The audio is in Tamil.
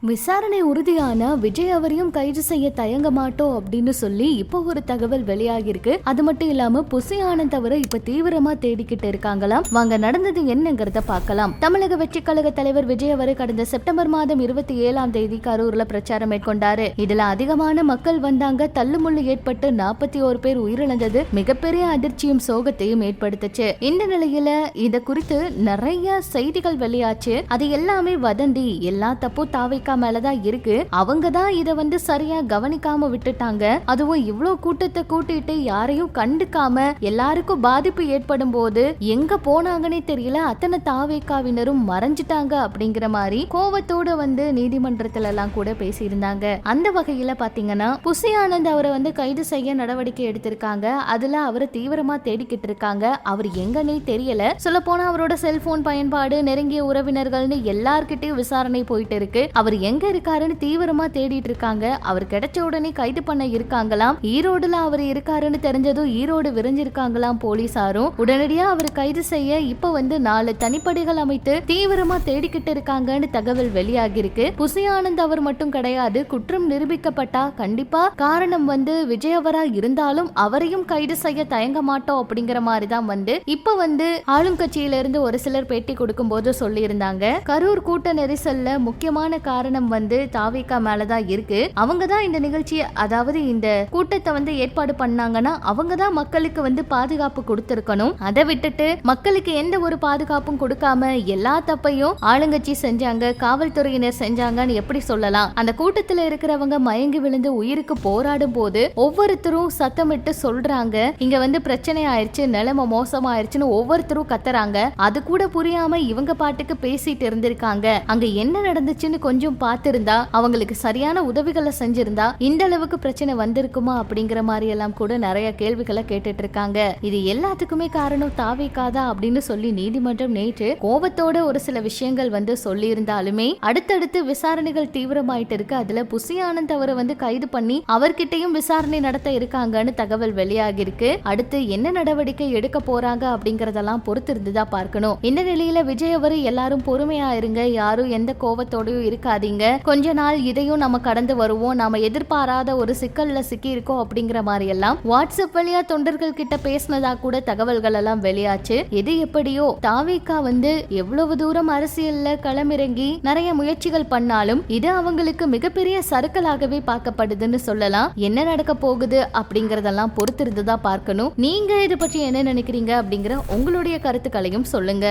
விசாரணை உறுதியான விஜய் அவரையும் கைது செய்ய தயங்க மாட்டோம் அப்படின்னு சொல்லி இப்போ ஒரு தகவல் வெளியாகிருக்கு அது மட்டும் இல்லாம புசி ஆனந்த் அவரை இப்ப தீவிரமா தேடிக்கிட்டு இருக்காங்களாம். வாங்க நடந்தது என்னங்கிறத பார்க்கலாம். தமிழக வெற்றி கழக தலைவர் விஜய் அவர் கடந்த செப்டம்பர் மாதம் இருபத்தி ஏழாம் தேதி கரூர்ல பிரச்சாரம் மேற்கொண்டாரு. இதுல அதிகமான மக்கள் வந்தாங்க. தள்ளுமுள்ளு ஏற்பட்டு நாற்பத்தி ஓரு பேர் உயிரிழந்தது. மிகப்பெரிய அதிர்ச்சியும் சோகத்தையும் ஏற்படுத்துச்சு. இந்த நிலையில இத குறித்து நிறைய செய்திகள் வெளியாச்சு. அது எல்லாமே வதந்தி. எல்லா தப்பும் அமெரிக்கா மேலதான் இருக்கு. அவங்க தான் இதை வந்து சரியா கவனிக்காம விட்டுட்டாங்க. அதுவும் இவ்ளோ கூட்டத்தை கூட்டிட்டு யாரையும் கண்டுக்காம எல்லாருக்கும் பாதிப்பு ஏற்படும் போது எங்க போனாங்கன்னே தெரியல. அத்தனை தாவேக்காவினரும் மறைஞ்சிட்டாங்க அப்படிங்கிற மாதிரி கோவத்தோட வந்து நீதிமன்றத்துல எல்லாம் கூட பேசியிருந்தாங்க. அந்த வகையில பாத்தீங்கன்னா புசி ஆனந்த் அவரை வந்து கைது செய்ய நடவடிக்கை எடுத்திருக்காங்க. அதுல அவரை தீவிரமா தேடிக்கிட்டு இருக்காங்க. அவர் எங்கன்னே தெரியல. சொல்ல போனா அவரோட செல்போன் பயன்பாடு நெருங்கிய உறவினர்கள்னு எல்லார்கிட்டயும் விசாரணை போயிட்டு இருக்கு. அவர் எங்க இருக்காருன்னு தீவிரமா தேடிட்டு இருக்காங்க. அவர் கிடைச்ச உடனே கைது பண்ண இருக்காங்களாம். ஈரோடுல அவர் இருக்காருன்னு தெரிஞ்சதும் ஈரோடு விரைஞ்சிருக்காங்களாம் போலீசாரும். உடனடியா அவர் கைது செய்ய இப்ப வந்து நாலு தனிப்படைகள் அமைத்து தீவிரமா தேடிக்கிட்டு இருக்காங்கன்னு தகவல் வெளியாகி இருக்கு புசி ஆனந்த் அவர் மட்டும் கிடையாது குற்றம் நிரூபிக்கப்பட்டா கண்டிப்பா காரணம் வந்து விஜயவரா இருந்தாலும் அவரையும் கைது செய்ய தயங்க மாட்டோம் அப்படிங்கிற மாதிரி தான் வந்து இப்ப வந்து ஆளும் கட்சியில இருந்து ஒரு சிலர் பேட்டி கொடுக்கும் போது சொல்லியிருந்தாங்க. கரூர் கூட்ட நெரிசல்ல முக்கியமான காரணம் வந்து தாவிகா மேலதான் இருக்கு. அவங்க தான் இந்த நிகழ்ச்சியை அதாவது இந்த கூட்டத்தை வந்து ஏற்பாடு பண்ணாங்கன்னா அவங்க தான் மக்களுக்கு வந்து பாதுகாப்பு கொடுத்திருக்கணும். அதை விட்டுட்டு மக்களுக்கு எந்த ஒரு பாதுகாப்பும் கொடுக்காம எல்லா தப்பையும் ஆளுங்கட்சி செஞ்சாங்க காவல்துறையினர் செஞ்சாங்கன்னு எப்படி சொல்லலாம்? அந்த கூட்டத்துல இருக்கிறவங்க மயங்கி விழுந்து உயிருக்கு போராடும் போது ஒவ்வொருத்தரும் சத்தமிட்டு சொல்றாங்க இங்க வந்து பிரச்சனை ஆயிருச்சு நிலைமை மோசமாயிருச்சுன்னு ஒவ்வொருத்தரும் கத்துறாங்க. அது கூட புரியாம இவங்க பாட்டுக்கு பேசிட்டு இருந்திருக்காங்க. அங்க என்ன நடந்துச்சுன்னு கொஞ்சம் பார்த்திருந்தா அவங்களுக்கு சரியான உதவிகளை செஞ்சிருந்தா இந்த அளவுக்கு பிரச்சனை வந்திருக்குமா அப்படிங்கிற மாதிரி எல்லாம் கூட நிறைய கேள்விகளை கேட்டுட்டு இருக்காங்க இது எல்லாத்துக்குமே காரணம் தாவிக்காதா அப்படின்னு சொல்லி நீதிமன்றம் நேற்று கோபத்தோட ஒரு சில விஷயங்கள் வந்து சொல்லி இருந்தாலுமே அடுத்தடுத்து விசாரணைகள் தீவிரமாயிட்டு இருக்கு அதுல புசி ஆனந்த் அவரை வந்து கைது பண்ணி அவர்கிட்டயும் விசாரணை நடத்த இருக்காங்கன்னு தகவல் வெளியாகி இருக்கு அடுத்து என்ன நடவடிக்கை எடுக்க போறாங்க அப்படிங்கறதெல்லாம் பொறுத்து இருந்துதான் பார்க்கணும். இந்த நிலையில விஜய் அவரு எல்லாரும் பொறுமையா இருங்க. யாரும் எந்த கோவத்தோடயும் இருக்காதீங்க கொஞ்ச நாள் இதையும் நம்ம கடந்து வருவோம். நாம எதிர்பாராத ஒரு சிக்கல்ல சிக்கி இருக்கோம் அப்படிங்கிற மாதிரி எல்லாம் வாட்ஸ்அப் வழியா தொண்டர்கள் கிட்ட பேசினதா கூட தகவல்கள் எல்லாம் வெளியாச்சு. எது எப்படியோ தாவேக்கா வந்து எவ்வளவு தூரம் அரசியல்ல களமிறங்கி நிறைய முயற்சிகள் பண்ணாலும் இது அவங்களுக்கு மிகப்பெரிய சறுக்கலாகவே பார்க்கப்படுதுன்னு சொல்லலாம். என்ன நடக்க போகுது அப்படிங்கறதெல்லாம் பொறுத்திருந்து தான் பார்க்கணும். நீங்க இதை பற்றி என்ன நினைக்கிறீங்க அப்படிங்கிற உங்களுடைய கருத்துக்களையும் சொல்லுங்க.